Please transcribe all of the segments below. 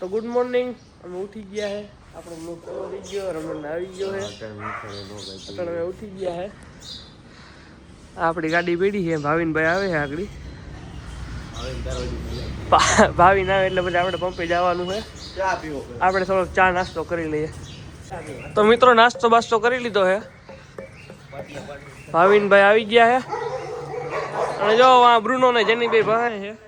તો good morning. અમે ઉઠી ગયા હે. આપણો મુખ પૂરો ગયો, રમણ આવી ગયો હે. અત્યારે અમે ઉઠી ગયા હે. આપણી ગાડી પડી છે ભાવિનભાઈ આવે છે આગળ. ભાવિન આવે એટલે પછી આપણે પંપે જવાનું છે આપણે થોડોક ચા નાસ્તો કરી લઈએ. તો મિત્રો, નાસ્તો બાસ્તો કરી લીધો હે. ભાવિનભાઈ આવી ગયા હે. અને જો, આ બ્રુનો ને જેનીભાઈ ભાઈ છે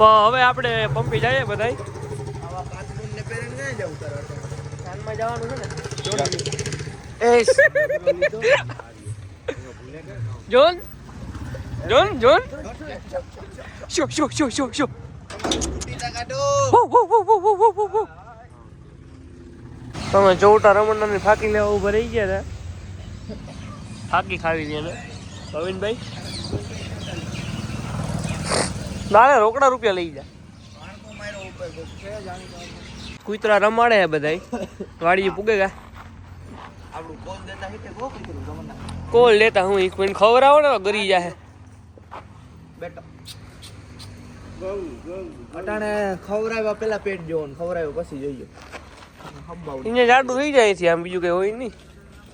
તો હવે આપણે પંપી જઈએ ને ને જોન? જોન જોન? શો શો. તમે ચૌટા રમણની ફાકી લેવા ઊભા રહી ગયા હતા ફાકી ખાવી હતી એને. પ્રવીણભાઈ? નાલે રોકડા રૂપિયા લઈ જા. કુતરા રમાડે હે બધાય. વાડીએ પૂગે ગયા કોલ લેતા હું એક મિનિટ ખવડાવો ને ગરી જાય બેટા અટાણે ખવરાવ્યા પેલા પેટ જોવો ને ખવરાવ્યો પછી જોઈએ. અહીંયા જાડું થઈ જાય છે આમ બીજું કઈ હોય નહીં.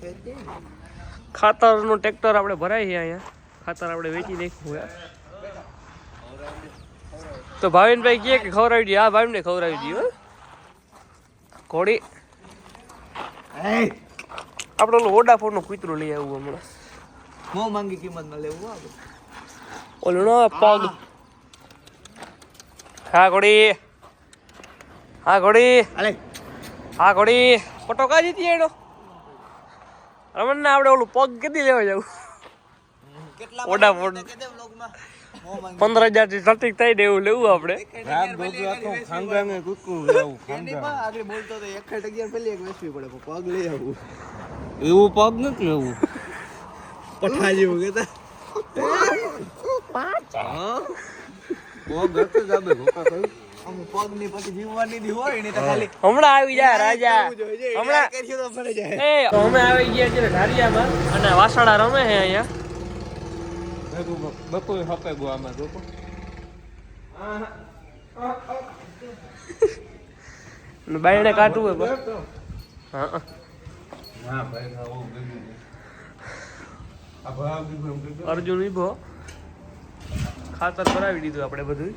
ને. ખાતરનું ટ્રેક્ટર આપણે ભરાય છે અહીંયા. ખાતર આપણે વેચી નાખ્યું હોય. તો ભાવિનભાઈ કહે કે ખવડાવી દઈએ. આ ભાઈને ખવડાવી દઈએ. ઘોડી. આપણે ઓલું નો કૂતરો લઈ આવું હમણાં. મો માંગી કિંમતમાં લેવું આવે ઓલું નો પગ. હા. ઘોડી. હા ઘોડી. અલે હા ઘોડી. ફોટો કા જીતી એનો. રમણ ને આપણે ઓલું પગ કદી લેવા જવું? કેટલા ઓડા પંદર હજારથી સટીક થઈ ને એવું લેવું આપણે. એની પણ આગળ બોલતો તો એક ખાટ અગિયાર પેલી એક વેચવી પડે પણ પગ લઈ એવું પગ નથી લેવું. પઠા જેવું કેતા પગ હતો જ આબે ભૂકા થયું. આમ પગની પછી જીવવાની દી હોય ને તો ખાલી હમણાં આવી જાય રાજા. હમણાં હમણાં કર્યું તો ફરે જાય. એ તો અમે આવી ગયા છે ઢારિયામાં અને વાસણા રમે છે અહીંયા. હપે ગો આમાં જોકો બાયણે કાઢવું હોય બસ. હા અર્જુન વિભો ખાતર કરાવી દીધું આપણે બધું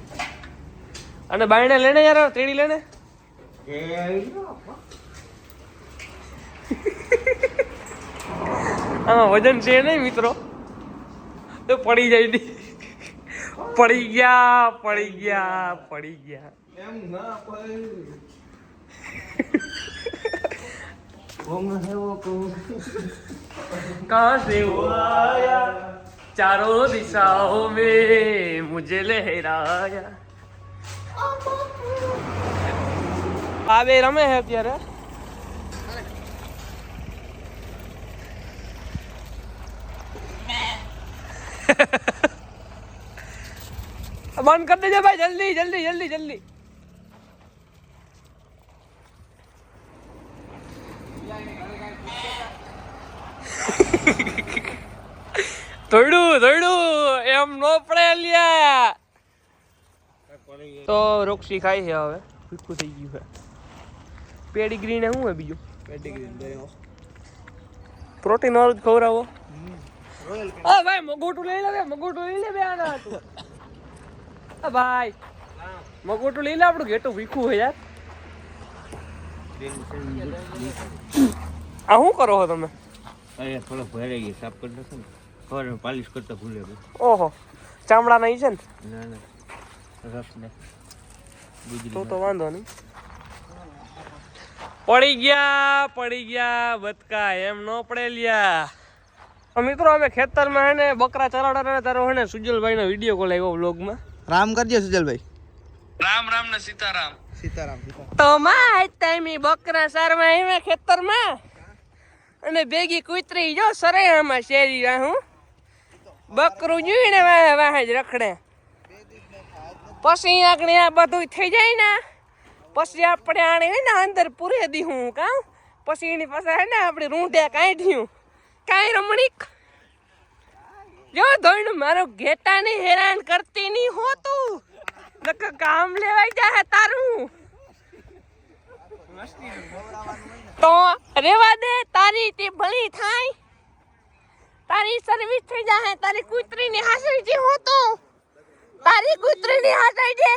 અને બાયણે લેને યાર તેડી લેને? આમાં વજન છે નહીં મિત્રો? તો પડી જાય પડી ગયા પડી ગયા પડી ગયા. એમ ના પડી. ચારો દિશાઓ મે મુજે લહેરાયા. બે રમે હે અત્યારે? બંધ કરી દેજો ભાઈ જલ્દી જલ્દી જલ્દી જલ્દી. થોડું થોડું એમ નો પડે લ્યા તો રોક્ષી ખાય છે હવે. ભીખું થઈ ગયું છે. પેડીગ્રી ને શું હે બીજું? પેડીગ્રી પ્રોટીન વાળું જ ખવડાવો. આ ભાઈ મગોટું લઈ લે બે મગોટું લઈ લે બે આના હાટુ. આ ભાઈ મગોટું લઈ લે આપણું ઘેટું ભીખું હોય યાર. આ શું કરો છો તમે? અરે થોડો ભરાઈ ગયો સાફ કરી નાખો ને. ખબર પાલિશ કરતા ભૂલે ઓહો ચામડા નહીં છે ને? ના ના રફ ને તો તો વાંધો નહીં. પડી ગયા પડી ગયા બતકા એમ નો પડે લ્યા. તો મિત્રો અમે ખેતરમાં હે ને બકરા ચરાવડા ત્યારે તારો હે ને સુજલભાઈ નો વીડિયો કોલ આવ્યો વ્લોગમાં રામ કરજો સુજલભાઈ. રામ રામ ને સીતારામ. સીતારામ તો માં ટાઈમી બકરા સારવા આવ્યા ખેતરમાં. અને ભેગી કૂતરી જો સરે આમાં શેરી હું બકરું જોઈને વાહે વાહે જ રખડે. પછી આગળ આ બધું થઈ જાય ને. પછી આપણે આને હે ને અંદર પૂરે દીધું કાં. પછી એની પાસે હે ને આપણે રૂંઢે કાઢ્યું. કાંઈ રમણીક? જો ધોઈનું મારો ઘેટાને હેરાન કરતી નહીં હોત કામ લેવાઈ જાય તારું. તો રેવા દે, તારી તે ભલી થાય. તારી સર્વિસ થઈ જાય તારી કૂતરીની હાસરી જે હો તો. તારી કૂતરીની હાસરી જે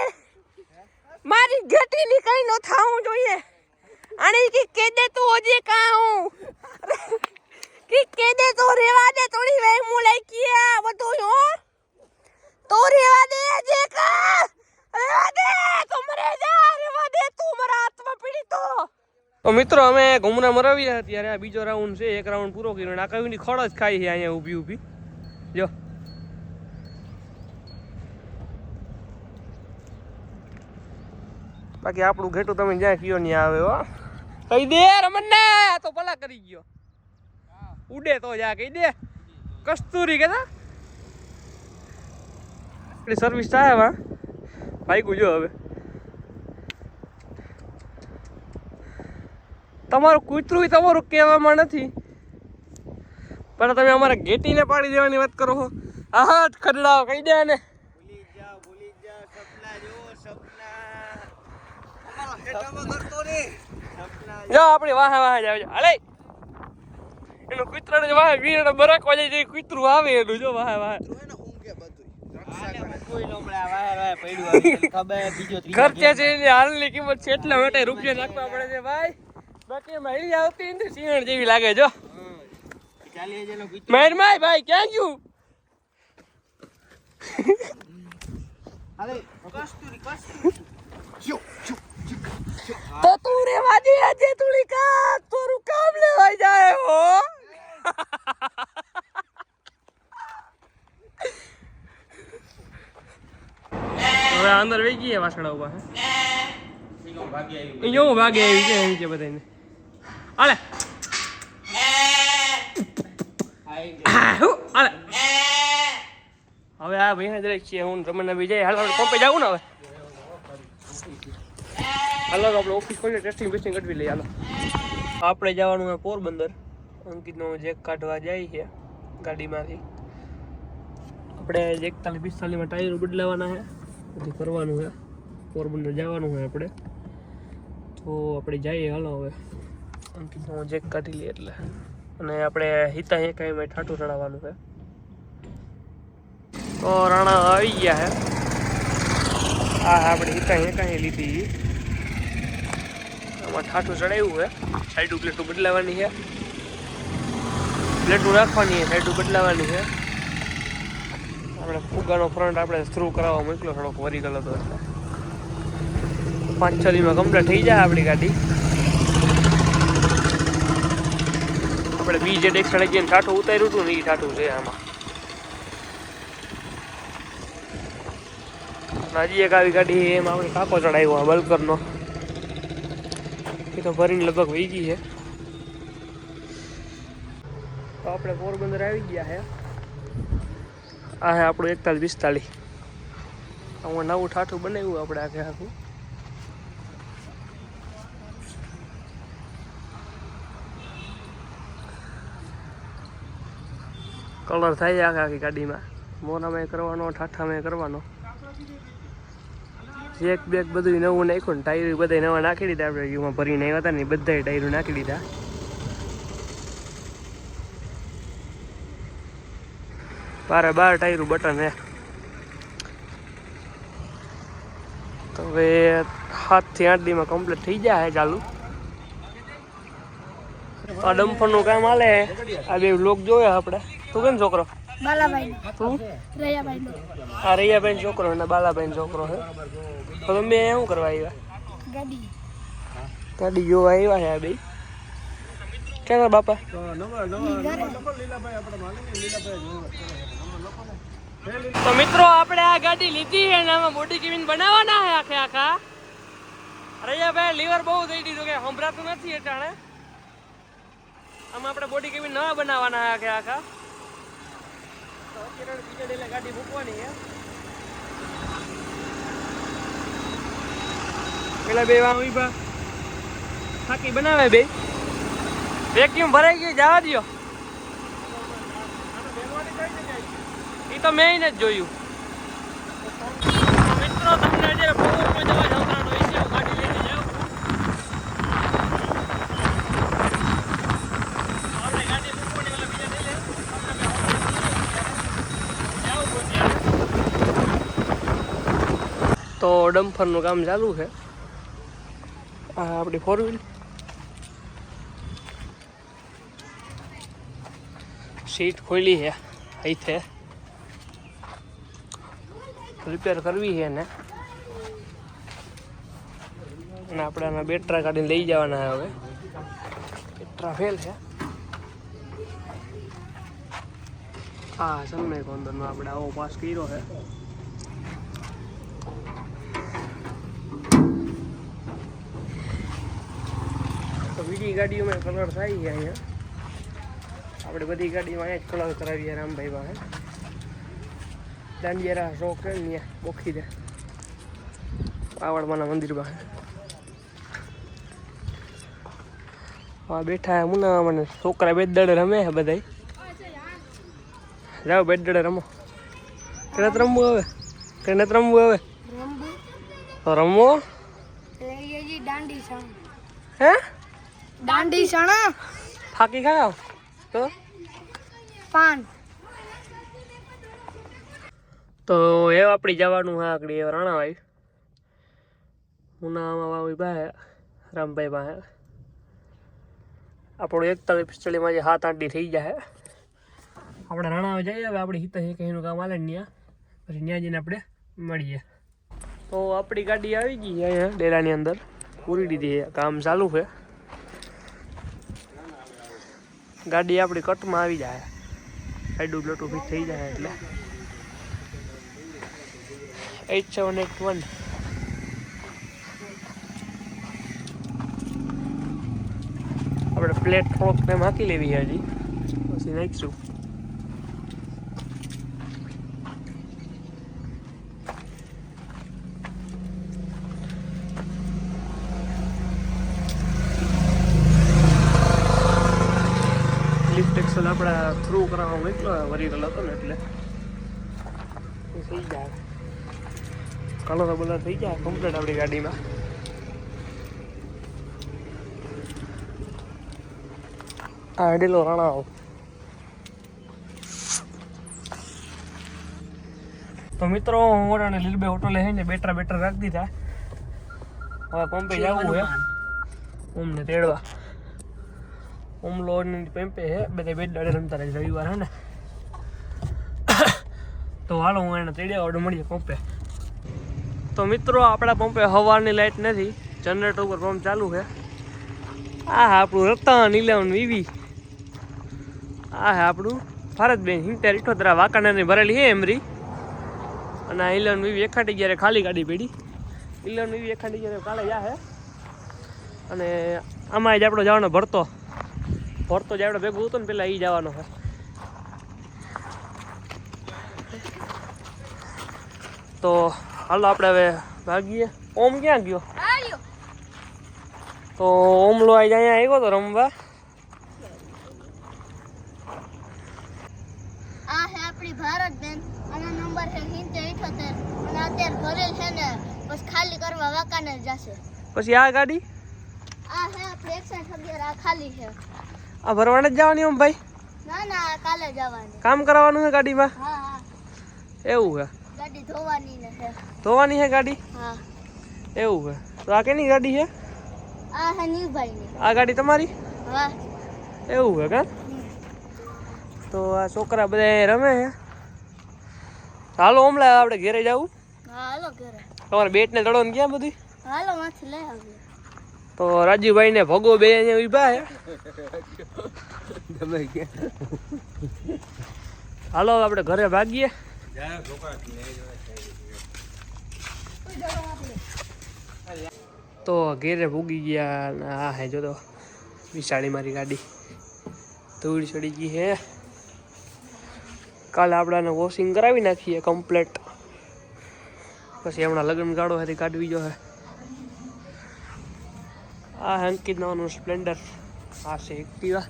મારી ઘટીની કઈ નો થાવું જોઈએ. અને કે દે તું, ઓજે કા હું કે દે તો રેવા દે થોડી વે મુલાઈ કિયા બધું હો. તો રેવા દે જે કા રેવા દે તું મરે જા રેવા દે તું મારા હાથમાં પીડી તો તો મિત્રો અમે ઘુમરા મરાવ્યા ત્યારે આ બીજો રાઉન્ડ છે એક રાઉન્ડ પૂરો કર્યો આ કયું ખડ જ ખાઈ છે અહીંયા ઊભી ઊભી. જો. બાકી આપણું ઘેટું તમે જ્યાં કયો નહીં આવે હો. કહી દે રમણને આ તો ભલા કરી ગયો. ઉડે તો જા કહી દે. કસ્તુરી કેતા આપણી સર્વિસ થાય વા. ભાઈ ગુજો હવે. તમારું કૂતરું તમારું કહેવામાં નથી. પણ તમે અમારા ગેટીને પાડી દેવાની વાત કરો છો હા ખડલાઓ કહી દે ને ભૂલી જા ભૂલી જા સપના. જો સપના અમારો હેઠામાં કરતો ને જો વાહે વીર એનું જો વીરને બરાકવા જાય છે કૂતરું આવે એનું જો વાહે વાહે. ને ખર્ચે છે એની હાલની કિંમત છે એટલા માટે રૂપિયા નાખવા પડે છે ભાઈ. બાકી મળી આવતી ને સિંહણ જેવી લાગે જો. કૂતરો. માર માય ભાઈ ક્યાં ગયું? જો જો તો તું રેવા દે આજે તુલી કા તારું કામ લેવાઈ જાય હો. હવે અંદર વહી ગઈ વાસણા ઊભા હે? જો ભાગે આવી છે એમ કે બધાને હાલે હવે આ ભાઈ દરેક છીએ હું તમને બીજા હાલ આપણે પંપે જાવું ને હવે? હાલો આપણે ઓફિસ ખોલીને ટેસ્ટિંગ બેસ્ટિંગ કરવી લઈએ હાલો. આપણે જવાનું હોય પોરબંદર. અંકિતનો જેક કાઢવા જાય છે ગાડીમાંથી. આપણે એકતાલીસ પિસ્તાલીસમાં ટાયર બદલાવાના છે. બધું કરવાનું છે. પોરબંદર જવાનું છે આપણે. તો આપણે જઈએ, હાલો હવે. અંકિતનો જેક કાઢી લઈએ એટલે. અને આપણે હિતા એકાઈમાં ઠાઠું ચડાવવાનું છે. તો રાણા આવી ગયા છે આ આપણે હિતા એકાઈ લીધી આમાં ઠાઠું ચડાવ્યું છે સાઈડું પ્લેટું બદલાવાની છે પ્લેટું રાખવાની છે સાઈડું બદલાવાની છે આપણે ફુગાનો ફ્રન્ટ આપણે થ્રુ કરાવવા મોકલ્યો, થોડોક વરી ગયો હતો. પાંચ છ દીમાં કમ્પ્લીટ થઈ જાય આપણી ગાડી. આપણે બી જેડ એક સડે જઈને ઠાઠું ઉતાર્યું હતું ને એ ઠાઠું છે આમાં. હજી એક આવી ગાડી એમાં આપણે કાકો ચડાવ્યો આ બલ્કરનો. એ તો ભરીને લગભગ વહી ગઈ છે. તો આપણે પોરબંદર આવી ગયા છે. આ હે આપણું એકતાલીસ પિસ્તાલીસ આમાં નવું ઠાઠું બનાવ્યું આપણે આખે આખું. કલર થાય આખે આખી ગાડીમાં. મોનામાં કરવાનો ઠાઠામાં કરવાનો. એક બેગ બધું નવું નાખ્યું ને ટાયર બધા નવા નાખી દીધા. આપણે એમાં ભરીને આવ્યા હતા ને બધા ટાયરો નાખી દીધા. બારે બાર ટાયરું બટન હે. તો હવે સાતથી આઠ દીમાં કમ્પ્લીટ થઈ જાય ચાલુ. આ ડમ્ફરનું કામ હાલે આ બે લોક જોયા આપણે. તું કેમ છોકરો? બાલાભાઈ. તું રૈયાભાઈ. આ છોકરો અને બાલાબેન છોકરો હે. તો તમે શું કરવા આવ્યા? ગાડી. ગાડી જોવા આવ્યા છે આ બે? ગયા બાપા? તો મિત્રો આપણે આ ગાડી લીધી છે અને આમાં બોડી કેબિન બનાવવાના છે આખે આખા. રૈયાભાઈ લીવર બહુ થઈ દીધું કે સંભળાતું નથી અટાણે. આમાં આપણે બોડી કેબિન નવા બનાવવાના છે આખે આખા. તો અત્યારે બીજા ડેલે ગાડી મૂકવાની છે પેલા બે વાં ઊભા થાકી બનાવે બે. વેક્યુમ ભરાઈ ગયું જવા દો એ તો મેં જ જોયું. મિત્રો, તમને અત્યારે તો ડમ્ફરનું કામ ચાલુ છે. આ આપણી ફોર વ્હીલ સીટ ખોલી છે અહીંથી રિપેર કરવી છે ને અને આપણે આના બેટરા કાઢીને લઈ જવાના હવે. બેટરા ફેલ છે. હા સમય કોંદરનો આપણે આવો પાસ કર્યો છે. બીજી ગાડીઓમાં કલર થાય છે અહીંયા. આપણે બધી ગાડીમાં અહીંયા જ કલર કરાવીએ રામભાઈ પાસે દાંડિયારા શોખ ને ત્યાં દે. પાવડમાના મંદિર પાસે બેઠા હે મુના મને છોકરા બેદડે રમે છે બધા જાઓ બેદડે રમો. કેને રમવું હવે કેને રમવું હવે તો રમવો દાંડી સણ હે? દાંડી સણ ફાકી ખાવ તો? પાન તો એ આપણી જવાનું હા આગળ, એ રાણાભાઈ મુનામાં વાવી ભાઈ રામભાઈ ભાઈ આપણું એકતાલીસ પિસ્તાલીસમાં જે સાત આઠ થઈ જાય આપણે રાણામાં જઈએ, હવે આપણે હિત કહીનું કામ હાલે ત્યાં પછી ત્યાં જઈને આપણે મળીએ. તો આપણી ગાડી આવી ગઈ અહીંયા, ડેરાની અંદર. પૂરી દીધી કામ ચાલુ છે. ગાડી આપણી કટમાં આવી જાય સાઈડું બ્લોટું ફિટ થઈ જાય એટલે એટ સેવન એટ વન આપણે પ્લેટ થોડોક ટાઈમ હાકી લેવી હજી પછી નાખીશું એક્સલ આપણા થ્રુ કરાવવામાં એટલો વરીગલ હતો ને એટલે. થઈ જાય કલર બલર થઈ જાય કમ્પ્લીટ આપણી ગાડીમાં. આ અડેલો રાણાઓ તો મિત્રો હું ઓરાને લીલબે હોટલે હે ને બેટરા બેટર રાખી દીધા. હવે પંપે જવું હે. ઓમને તેડવા. ઓમ લોન પંપે હે બધે બેટ દાડે રમતા રહે રવિવાર હે ને. તો હાલો, હું એને તેડ્યા ઓર્ડર મળીએ પંપે. તો મિત્રો, આપણા પંપે હવાની લાઈટ નથી. જનરેટર ઉપર પંપ ચાલુ છે. આ હા આપણું રતન ઇલેવન વીવી. આ હે આપણું ભારતબેન સિત્તેર ઇઠોતરા વાંકાણાની ભરેલી છે એમરી. અને આ ઇલેવન વીવી એખાટી જ્યારે ખાલી ગાડી પડી. ઇલેવન વીવી એખાટી જ્યારે કાલે હે. અને આમાં જ આપણો જવાનો ભરતો. ભરતો જ ભેગું હતો ને પેલા એ જવાનો છે. તો હાલો આપણે હવે ભાગીએ. ઓમ ક્યાં ગયો? તો ઓમલો આજે અહીંયા આવ્યો તો રમવા. આ હે આપણી ભારત બેન આનો નંબર છે સિત્તેર ઇઠોતેર અને અત્યારે ભરેલ છે ને બસ ખાલી કરવા વાંકાને જશે. પછી આ ગાડી? આ હે આપણે એકસઠ અગિયાર આ ખાલી છે. આ ભરવાને જ જવાની ઓમ ભાઈ? ના ના કાલે જવાની. કામ કરાવવાનું છે ગાડીમાં? હા હા. એવું છે ગાડી ધોવાની છે. ધોવાની છે ગાડી? હા. એવું છે તો આ કેની ગાડી છે આ હે નીભાઈની આ ગાડી તમારી? હા. એવું છે કા? તો આ છોકરા બધા રમે છે હાલો હમણાં આપણે ઘેરે જવું હા હાલો ઘેરે. તમારે બેટ ને દડો ને ક્યાં બધી? હાલો માંથી લઈ આવીએ તો રાજીવભાઈ ને ભગો બે છે તમે હાલો આપડે આપણે ઘરે ભાગીએ. તો ઘેરે ભૂગી ગયા આ હે જો તો વિશાળી મારી ગાડી. ધૂળ ચડી ગઈ હે. કાલે આપણાને વોશિંગ કરાવી નાખીએ કમ્પ્લેટ પછી હમણાં લગ્ન ગાળો હતી કાઢવી જો હે. આ અંકિત નામનું સ્પ્લેન્ડર આ છે એક્ટિવા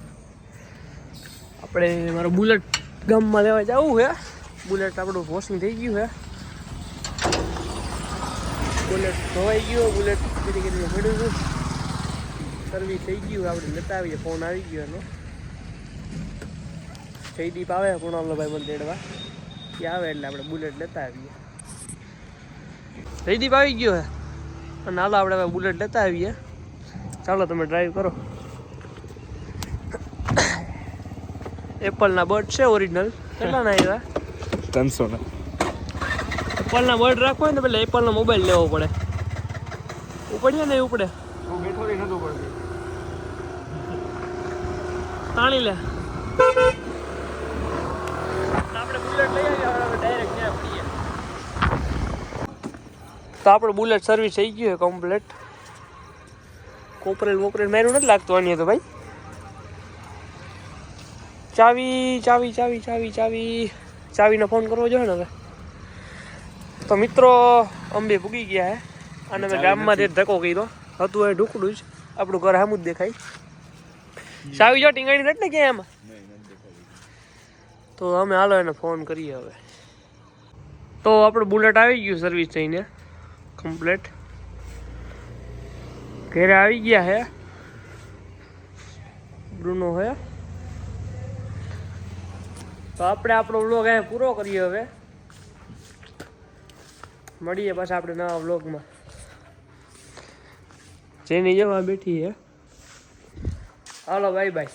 આપણે મારો બુલેટ ગામમાં લેવા જવું છે બુલેટ આપણું વોશિંગ થઈ ગયું છે બુલેટ ધોવાઈ ગયો બુલેટ કેટલી કેટલી પડ્યું હતું. સર્વિસ થઈ ગયું, આપણે લેતા આવીએ ફોન આવી ગયો એનો. જયદીપ આવે કુણાલનો ભાઈ મને તેડવા. એ આવે એટલે આપણે બુલેટ લેતા આવીએ. જયદીપ આવી ગયો હે. અને હાલો આપણે બુલેટ લેતા આવીએ. ચાલો તમે ડ્રાઈવ કરો. એપલના બર્ડ છે ઓરિજિનલ કેટલાના આવ્યા? ત્રણસો ના. એપલના બર્ડ રાખવો હોય ને પેલા એપલનો મોબાઈલ લેવો પડે. ઉપડ્યા ને ઉપડે? બેઠો તાણી લે. આપણે બુલેટ લઈ આવ્યા હવે ડાયરેક્ટ ત્યાં પડીએ તો આપણે બુલેટ સર્વિસ થઈ ગયું છે કમ્પ્લેટ કોપરેલ વોપરેલ માર્યું નથી લાગતું આની તો ભાઈ. ચાવી ચાવી ચાવી ચાવી ચાવી. ચાવીનો ફોન કરવો જોઈએ ને હવે. તો મિત્રો અંબે ભૂગી ગયા હે. અને મેં ગામમાંથી જ ધક્કો કર્યો. હતું એ ઢુકડું જ. આપણું ઘર સામું જ દેખાય. ચાવી જો ટીંગાણી નથી ને ક્યાં એમાં તો અમે હાલો એને ફોન કરીએ હવે. તો આપણું બુલેટ આવી ગયું સર્વિસ થઈને. કમ્પ્લેટ. ઘરે આવી ગયા હે. બ્રુનો હે. તો આપણે આપણો વ્લોગ અહીંયા પૂરો કરીએ હવે. મળીએ પાછા આપણે નવા વ્લોગમાં. જેની જવા બેઠી હે. હાલો બાય બાય